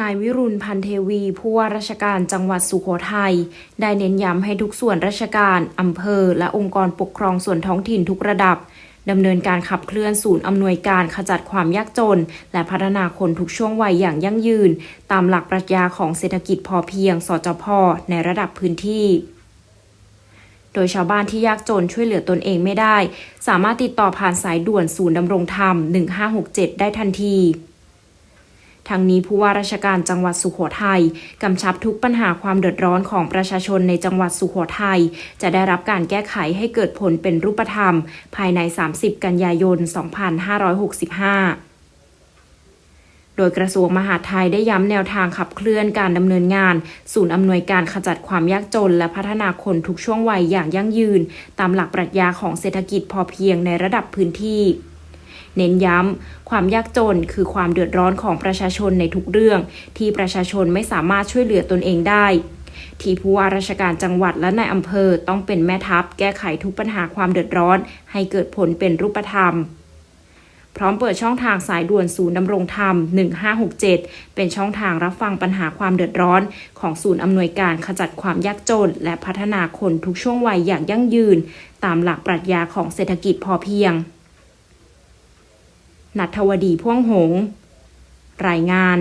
นายวิรุณพันเทวี ผู้ว่าราชการจังหวัดสุโขทัย ได้เน้นย้ำให้ทุกส่วนราชการอำเภอ และองค์กรปกครองส่วนท้องถิ่นทุกระดับดำเนินการขับเคลื่อนศูนย์อำนวยการขจัดความยากจน และพัฒนาคนทุกช่วงวัยอย่างยั่งยืน ตามหลักปรัชญาของเศรษฐกิจพอเพียง สจพ ในระดับพื้นที่โดยชาวบ้านที่ยากจนช่วยเหลือตนเองไม่ได้ สามารถติดต่อผ่านสายด่วนศูนย์ดำรงธรรม 1567 ได้ทันที ทางนี้ผู้ว่าราชการจังหวัดสุโขทัยกำชับทุกปัญหาความเดือดร้อนของประชาชนในจังหวัดสุโขทัยจะได้รับการแก้ไขให้เกิดผลเป็นรูปธรรม ภายใน 30 กันยายน 2565โดยกระทรวงมหาดไทยได้ย้ำแนวทางขับเคลื่อนการดำเนินงาน ศูนย์อำนวยการขจัดความยากจน และพัฒนาคนทุกช่วงวัยอย่างยั่งยืน ตามหลักปรัชญาของเศรษฐกิจพอเพียงในระดับพื้นที่ เน้นย้ำความยากจนคือความเดือดร้อนของประชาชนในทุกเรื่อง ที่ประชาชนไม่สามารถช่วยเหลือตนเองได้ ที่ผู้ว่าราชการจังหวัดและนายอำเภอต้องเป็นแม่ทัพ แก้ไขทุกปัญหาความเดือดร้อน ให้เกิดผลเป็นรูปธรรมพร้อมเปิดช่องทางสายด่วนศูนย์ดำรงธรรม 1567 เป็นช่องทางรับฟังปัญหาความเดือดร้อน ของศูนย์อำนวยการขจัดความยากจน และพัฒนาคนทุกช่วงวัยอย่างยั่งยืน ตามหลักปรัชญาของเศรษฐกิจพอเพียง นัทวดีพ่วงหง รายงาน